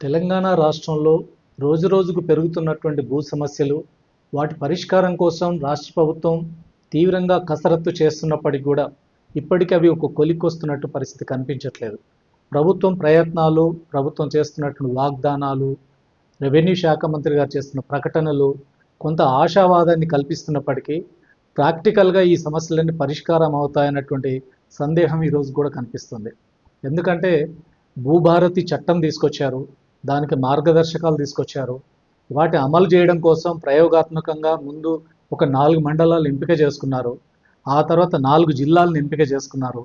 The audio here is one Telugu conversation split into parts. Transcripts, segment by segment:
తెలంగాణ రాష్ట్రంలో రోజు రోజుకు పెరుగుతున్నటువంటి భూ సమస్యలు వాటి పరిష్కారం కోసం రాష్ట్ర ప్రభుత్వం తీవ్రంగా కసరత్తు చేస్తున్నప్పటికీ కూడా ఇప్పటికీ అవి ఒక కొలికొస్తున్నట్టు పరిస్థితి కనిపించట్లేదు. ప్రభుత్వం ప్రయత్నాలు ప్రభుత్వం చేస్తున్నటువంటి వాగ్దానాలు రెవెన్యూ శాఖ మంత్రి గారు చేస్తున్న ప్రకటనలు కొంత ఆశావాదాన్ని కల్పిస్తున్నప్పటికీ ప్రాక్టికల్గా ఈ సమస్యలన్నీ పరిష్కారం అవుతాయన్నటువంటి సందేహం ఈరోజు కూడా కనిపిస్తుంది. ఎందుకంటే భూభారతి చట్టం తీసుకొచ్చారు. దానికి మార్గదర్శకాలు తీసుకొచ్చారు. వాటి అమలు చేయడం కోసం ప్రయోగాత్మకంగా ముందు ఒక నాలుగు మండలాలు ఎంపిక చేసుకున్నారు. ఆ తర్వాత నాలుగు జిల్లాలను ఎంపిక చేసుకున్నారు.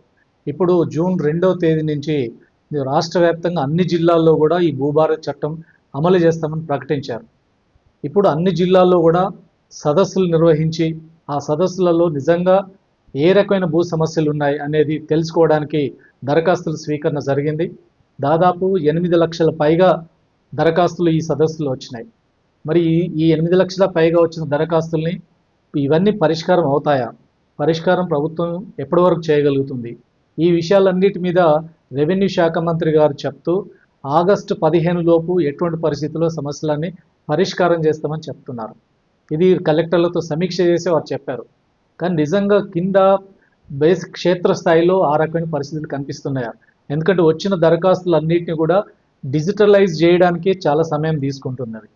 ఇప్పుడు జూన్ రెండవ తేదీ నుంచి రాష్ట్ర వ్యాప్తంగా అన్ని జిల్లాల్లో కూడా ఈ భూభారతి చట్టం అమలు చేస్తామని ప్రకటించారు. ఇప్పుడు అన్ని జిల్లాల్లో కూడా సదస్సులు నిర్వహించి ఆ సదస్సులలో నిజంగా ఏ రకమైన భూ సమస్యలు ఉన్నాయి అనేది తెలుసుకోవడానికి దరఖాస్తుల స్వీకరణ జరిగింది. దాదాపు ఎనిమిది లక్షల పైగా దరఖాస్తులు ఈ సదస్సులో వచ్చినాయి. మరి ఈ- ఎనిమిది లక్షల పైగా వచ్చిన దరఖాస్తుల్ని ఇవన్నీ పరిష్కారం అవుతాయా? పరిష్కారం ప్రభుత్వం ఎప్పటి వరకు చేయగలుగుతుంది? ఈ విషయాలన్నిటి మీద రెవెన్యూ శాఖ మంత్రి గారు చెప్తూ ఆగస్టు పదిహేను లోపు ఎటువంటి పరిస్థితుల్లో సమస్యలన్నీ పరిష్కారం చేస్తామని చెప్తున్నారు. ఇది కలెక్టర్లతో సమీక్ష చేసి వారు చెప్పారు. కానీ నిజంగా కింద బేసిక్ క్షేత్రస్థాయిలో ఆ రకమైన పరిస్థితులు కనిపిస్తున్నాయా? ఎందుకంటే వచ్చిన దరఖాస్తులన్నింటినీ కూడా డిజిటలైజ్ చేయడానికి చాలా సమయం తీసుకుంటున్నది.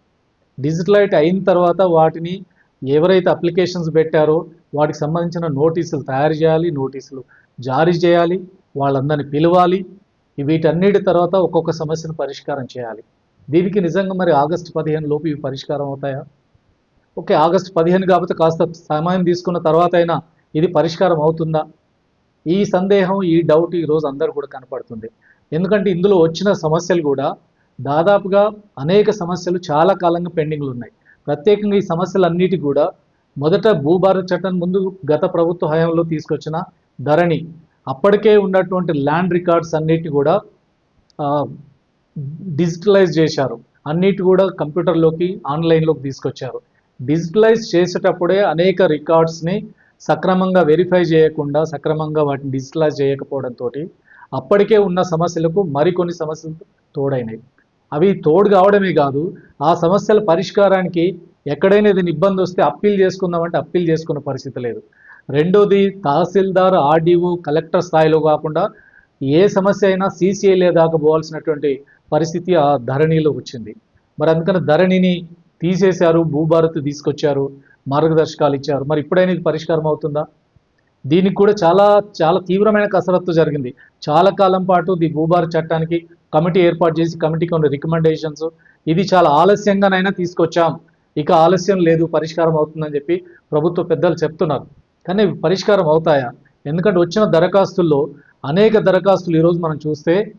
డిజిటలైట్ అయిన తర్వాత వాటిని ఎవరైతే అప్లికేషన్స్ పెట్టారో వాటికి సంబంధించిన నోటీసులు తయారు చేయాలి నోటీసులు జారీ చేయాలి వాళ్ళందరినీ పిలవాలి వీటన్నిటి తర్వాత ఒక్కొక్క సమస్యను పరిష్కారం చేయాలి. దీనికి నిజంగా మరి ఆగస్టు పదిహేను లోపు ఇవి పరిష్కారం అవుతాయా? ఓకే ఆగస్టు పదిహేను కాబట్టి కాస్త సమయం తీసుకున్న తర్వాత అయినా ఇది పరిష్కారం అవుతుందా? ఈ సందేహం ఈ డౌట్ ఈ రోజు అందరు కూడా కనపడుతుంది. ఎందుకంటే ఇందులో వచ్చిన సమస్యలు కూడా దాదాపుగా అనేక సమస్యలు చాలా కాలంగా పెండింగ్లు ఉన్నాయి. ప్రత్యేకంగా ఈ సమస్యలన్నిటి కూడా మొదట భూభారత చట్టం ముందు గత ప్రభుత్వ హయాంలో తీసుకొచ్చిన ధరణి అప్పటికే ఉన్నటువంటి ల్యాండ్ రికార్డ్స్ అన్నిటి కూడా డిజిటలైజ్ చేశారు. అన్నిటి కూడా కంప్యూటర్లోకి ఆన్లైన్లోకి తీసుకొచ్చారు. డిజిటలైజ్ చేసేటప్పుడే అనేక రికార్డ్స్ని సక్రమంగా వెరిఫై చేయకుండా సక్రమంగా వాటిని డిజిటలైజ్ చేయకపోవడంతో అప్పటికే ఉన్న సమస్యలకు మరికొన్ని సమస్యలు తోడైనాయి. అవి తోడు కావడమే కాదు ఆ సమస్యల పరిష్కారానికి ఎక్కడైనా ఇది ఇబ్బంది వస్తే అప్పీల్ చేసుకుందామంటే అప్పీల్ చేసుకున్న పరిస్థితి లేదు. రెండోది తహసీల్దార్ ఆర్డీఓ కలెక్టర్ స్థాయిలో కాకుండా ఏ సమస్య అయినా సీసీఐలే దాకా పోవాల్సినటువంటి పరిస్థితి ఆ ధరణిలో వచ్చింది. మరి అందుకని ధరణిని తీసేశారు భూభారత్ తీసుకొచ్చారు. మార్గదర్శకాలు ఇచ్చారు. మరి ఇప్పుడైనా ఇది పరిష్కారం అవుతుందా? దీనికి కూడా చాలా చాలా తీవ్రమైన కసరత్తు జరిగింది. చాలా కాలం పాటు ది భూభారత్ చట్టానికి కమిటీ ఏర్పాటు చేసి కమిటీకి ఉన్న రికమెండేషన్స్ ఇది చాలా ఆలస్యంగానైనా తీసుకొచ్చాం. ఇక ఆలస్యం లేదు పరిష్కారం అవుతుందని చెప్పి ప్రభుత్వ పెద్దలు చెప్తున్నారు. కానీ ఇవి పరిష్కారం అవుతాయా? ఎందుకంటే వచ్చిన దరఖాస్తుల్లో అనేక దరఖాస్తులు ఈరోజు మనం చూస్తే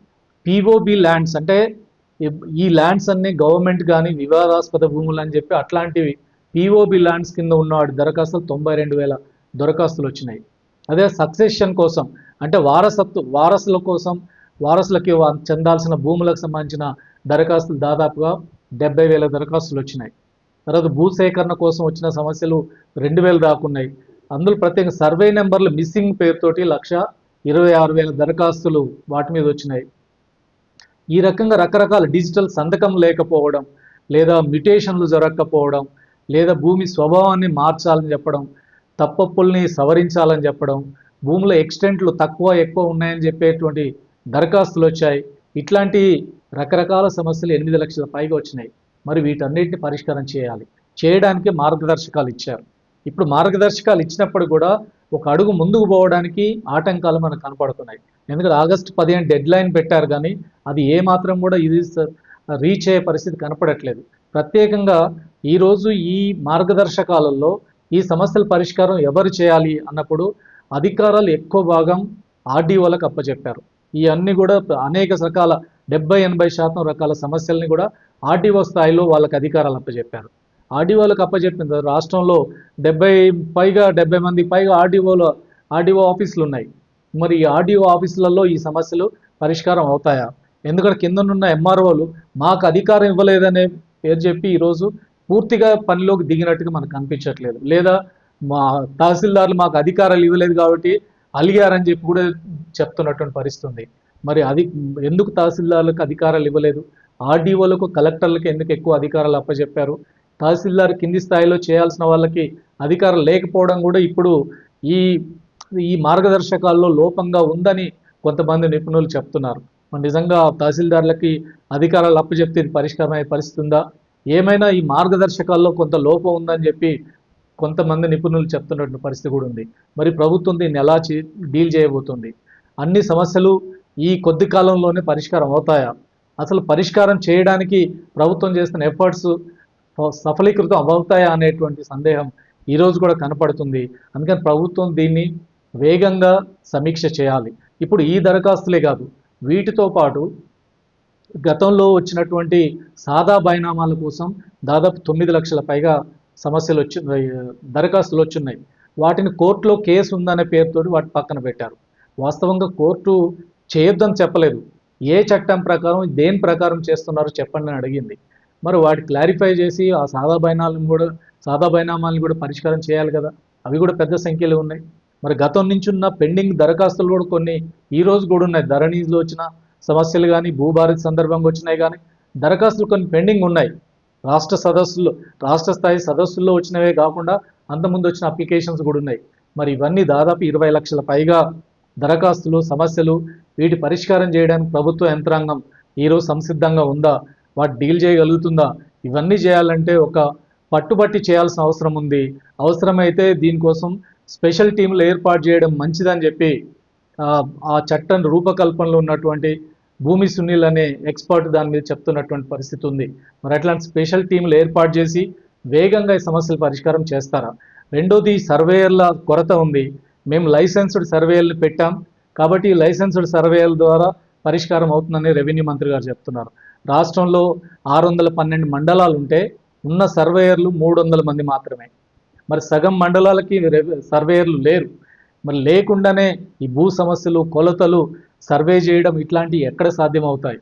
పీఓబి ల్యాండ్స్ అంటే ఈ- ఈ ల్యాండ్స్ అన్ని గవర్నమెంట్ కానీ వివాదాస్పద భూములు అని చెప్పి అట్లాంటివి పిఓబి ల్యాండ్స్ కింద ఉన్న వాటి దరఖాస్తులు తొంభై రెండు వేల దరఖాస్తులు వచ్చినాయి. అదే సక్సెషన్ కోసం అంటే వారసత్వ వారసుల కోసం వారసులకి చెందాల్సిన భూములకు సంబంధించిన దరఖాస్తులు దాదాపుగా డెబ్బై వేల దరఖాస్తులు వచ్చినాయి. తర్వాత భూసేకరణ కోసం వచ్చిన సమస్యలు రెండు వేలు దాకున్నాయి అందులో ప్రత్యేక సర్వే నెంబర్లు మిస్సింగ్ పేరుతోటి లక్ష ఇరవై ఆరు వేల దరఖాస్తులు వాటి మీద వచ్చినాయి. ఈ రకంగా రకరకాల డిజిటల్ సంతకం లేకపోవడం లేదా మ్యుటేషన్లు జరగకపోవడం లేదా భూమి స్వభావాన్ని మార్చాలని చెప్పడం తప్పప్పుల్ని సవరించాలని చెప్పడం భూమిలో ఎక్స్టెంట్లు తక్కువ ఎక్కువ ఉన్నాయని చెప్పేటువంటి దరఖాస్తులు వచ్చాయి. ఇట్లాంటి రకరకాల సమస్యలు ఎనిమిది లక్షల పైగా వచ్చినాయి. మరి వీటన్నిటిని పరిష్కారం చేయాలి. చేయడానికి మార్గదర్శకాలు ఇచ్చారు. ఇప్పుడు మార్గదర్శకాలు ఇచ్చినప్పుడు కూడా ఒక అడుగు ముందుకు పోవడానికి ఆటంకాలు మనకు కనపడుతున్నాయి. ఎందుకంటే ఆగస్టు పదిహేను డెడ్ లైన్ పెట్టారు కానీ అది ఏ మాత్రం కూడా ఇది సార్ రీచ్ అయ్యే పరిస్థితి కనపడట్లేదు. ప్రత్యేకంగా ఈరోజు ఈ మార్గదర్శకాలలో ఈ సమస్యల పరిష్కారం ఎవరు చేయాలి అన్నప్పుడు అధికారాలు ఎక్కువ భాగం ఆర్డీఓలకు అప్పచెప్పారు ఈ అన్ని కూడా అనేక రకాల డెబ్బై ఎనభై శాతం రకాల సమస్యల్ని కూడా ఆర్డీఓ స్థాయిలో వాళ్ళకి అధికారాలు అప్పచెప్పారు ఆర్డీఓలకు అప్పచెప్పిన రాష్ట్రంలో డెబ్బై పైగా డెబ్బై మంది పైగా ఆర్డీఓలో ఆర్డీఓ ఆఫీసులు ఉన్నాయి. మరి ఈ ఆర్డీఓ ఆఫీసులలో ఈ సమస్యలు పరిష్కారం అవుతాయా? ఎందుకంటే కిందనున్న ఎంఆర్ఓలు మాకు అధికారం ఇవ్వలేదనే పేరు చెప్పి ఈరోజు పూర్తిగా పనిలోకి దిగినట్టుగా మనకు కనిపించట్లేదు. లేదా మా తహసీల్దార్లు మాకు అధికారాలు ఇవ్వలేదు కాబట్టి అలిగారని చెప్పి కూడా చెప్తున్నటువంటి పరిస్థితుంది మరి అది ఎందుకు తహసీల్దార్లకు అధికారాలు ఇవ్వలేదు? ఆర్డీఓలకు కలెక్టర్లకు ఎందుకు ఎక్కువ అధికారాలు అప్పచెప్పారు తహసీల్దార్ కింది స్థాయిలో చేయాల్సిన వాళ్ళకి అధికారం లేకపోవడం కూడా ఇప్పుడు ఈ ఈ మార్గదర్శకాల్లో లోపంగా ఉందని కొంతమంది నిపుణులు చెప్తున్నారు. మరి నిజంగా తహసీల్దార్లకి అధికారాలు అప్పచెప్తే పరిష్కారం అయ్యే పరిస్థితి ఉందా? ఏమైనా ఈ మార్గదర్శకాల్లో కొంత లోపం ఉందని చెప్పి కొంతమంది నిపుణులు చెప్తున్నటువంటి పరిస్థితి కూడా ఉంది. మరి ప్రభుత్వం దీన్ని ఎలా డీల్ చేయబోతుంది? అన్ని సమస్యలు ఈ కొద్ది కాలంలోనే పరిష్కారం అవుతాయా? అసలు పరిష్కారం చేయడానికి ప్రభుత్వం చేస్తున్న ఎఫర్ట్స్ సఫలీకృతం అవుతాయా అనేటువంటి సందేహం ఈరోజు కూడా కనపడుతుంది. అందుకని ప్రభుత్వం దీన్ని వేగంగా సమీక్ష చేయాలి. ఇప్పుడు ఈ దరఖాస్తులే కాదు వీటితో పాటు గతంలో వచ్చినటువంటి సాదా బైనామాల కోసం దాదాపు తొమ్మిది లక్షల పైగా సమస్యలు వచ్చి దరఖాస్తులు వచ్చున్నాయి. వాటిని కోర్టులో కేసు ఉందనే పేరుతో వాటి పక్కన పెట్టారు. వాస్తవంగా కోర్టు చేయొద్దని చెప్పలేదు. ఏ చట్టం ప్రకారం దేని ప్రకారం చేస్తున్నారో చెప్పండి అని అడిగింది. మరి వాటి క్లారిఫై చేసి ఆ సాదా బైనాలను కూడా సాదా బైనామాలను కూడా పరిష్కారం చేయాలి కదా. అవి కూడా పెద్ద సంఖ్యలో ఉన్నాయి. మరి గతం నుంచి ఉన్న పెండింగ్ దరఖాస్తులు కూడా కొన్ని ఈ రోజు కూడా ఉన్నాయి. ధరణిలో వచ్చిన సమస్యలు కానీ భూభారతి సందర్భంగా వచ్చినాయి కానీ దరఖాస్తులు కొన్ని పెండింగ్ ఉన్నాయి. రాష్ట్ర సదస్సులు రాష్ట్ర స్థాయి సదస్సుల్లో వచ్చినవే కాకుండా అంతకుముందు వచ్చిన అప్లికేషన్స్ కూడా ఉన్నాయి. మరి ఇవన్నీ దాదాపు ఇరవై లక్షల పైగా దరఖాస్తులు సమస్యలు వీటి పరిష్కారం చేయడానికి ప్రభుత్వ యంత్రాంగం ఈరోజు సంసిద్ధంగా ఉందా? వాటి డీల్ చేయగలుగుతుందా? ఇవన్నీ చేయాలంటే ఒక పట్టుబట్టి చేయాల్సిన అవసరం ఉంది. అవసరమైతే దీనికోసం స్పెషల్ టీంలు ఏర్పాటు చేయడం మంచిదని చెప్పి ఆ, చట్టం రూపకల్పనలో ఉన్నటువంటి భూమి సునీల్ అనే ఎక్స్పర్ట్ దాని మీద చెప్తున్నటువంటి పరిస్థితి ఉంది. మరి అట్లాంటి స్పెషల్ టీంలు ఏర్పాటు చేసి వేగంగా ఈ సమస్యల పరిష్కారం చేస్తారా? రెండోది సర్వేయర్ల కొరత ఉంది. మేము లైసెన్స్డ్ సర్వేయర్లు పెట్టాం. కాబట్టి లైసెన్స్డ్ సర్వేయర్ల ద్వారా పరిష్కారం అవుతుందని రెవెన్యూ మంత్రి గారు చెప్తున్నారు. రాష్ట్రంలో ఆరు వందల పన్నెండు మండలాలు ఉంటే ఉన్న సర్వేయర్లు మూడు వందల మంది మాత్రమే. మరి సగం మండలాలకి సర్వేయర్లు లేరు. మరి లేకుండానే ఈ భూ సమస్యలు కొలతలు సర్వే చేయడం ఇట్లాంటివి ఎక్కడ సాధ్యమవుతాయి?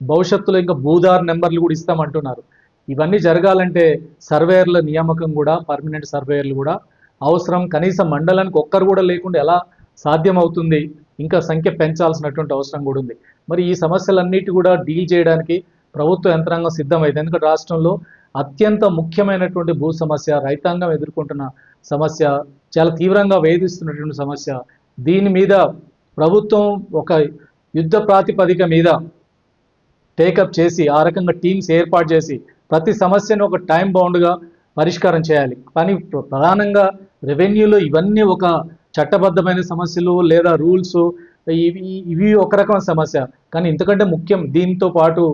భవిష్యత్తులో ఇంకా భూదార్ నెంబర్లు కూడా ఇస్తామంటున్నారు. ఇవన్నీ జరగాలంటే సర్వేయర్ల నియామకం కూడా పర్మనెంట్ సర్వేయర్లు కూడా అవసరం. కనీసం మండలానికి ఒక్కరు కూడా లేకుండా ఎలా సాధ్యమవుతుంది? ఇంకా సంఖ్య పెంచాల్సినటువంటి అవసరం కూడా ఉంది. మరి ఈ సమస్యలన్నిటి కూడా డీల్ చేయడానికి ప్రభుత్వ యంత్రాంగం సిద్ధమైంది. ఎందుకంటే రాష్ట్రంలో అత్యంత ముఖ్యమైనటువంటి భూ సమస్య రైతాంగం ఎదుర్కొంటున్న సమస్య చాలా తీవ్రంగా వేధిస్తున్నటువంటి సమస్య. దీని మీద ప్రభుత్వం ఒక యుద్ధ ప్రాతిపదిక మీద టేకప్ చేసి ఆ రకంగా టీమ్స్ ఏర్పాటు చేసి ప్రతి సమస్యను ఒక టైం బౌండ్గా పరిష్కారం చేయాలి. కానీ ప్రధానంగా రెవెన్యూలో ఇవన్నీ ఒక చట్టబద్ధమైన సమస్యలు లేదా రూల్స్ ఇవి ఇవి ఒక రకమైన సమస్య. కానీ ఇంతకంటే ముఖ్యం దీంతో పాటు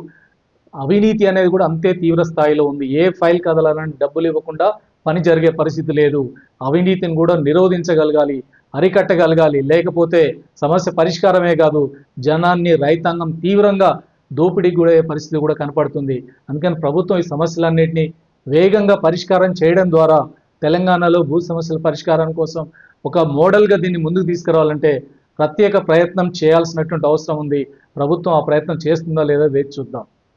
అవినీతి అనేది కూడా అంతే తీవ్ర స్థాయిలో ఉంది. ఏ ఫైల్ కదలాలని డబ్బులు ఇవ్వకుండా పని జరిగే పరిస్థితి లేదు. అవినీతిని కూడా నిరోధించగలగాలి అరికట్టగలగాలి. లేకపోతే సమస్య పరిష్కారమే కాదు జనాన్ని రైతాంగం తీవ్రంగా దోపిడీకి కూడా పరిస్థితి కూడా కనపడుతుంది. అందుకని ప్రభుత్వం ఈ సమస్యలన్నింటినీ వేగంగా పరిష్కారం చేయడం ద్వారా తెలంగాణలో భూ సమస్యల పరిష్కారం కోసం ఒక మోడల్గా దీన్ని ముందుకు తీసుకురావాలంటే ప్రత్యేక ప్రయత్నం చేయాల్సినటువంటి అవసరం ఉంది. ప్రభుత్వం ఆ ప్రయత్నం చేస్తుందా లేదా వేచి చూద్దాం.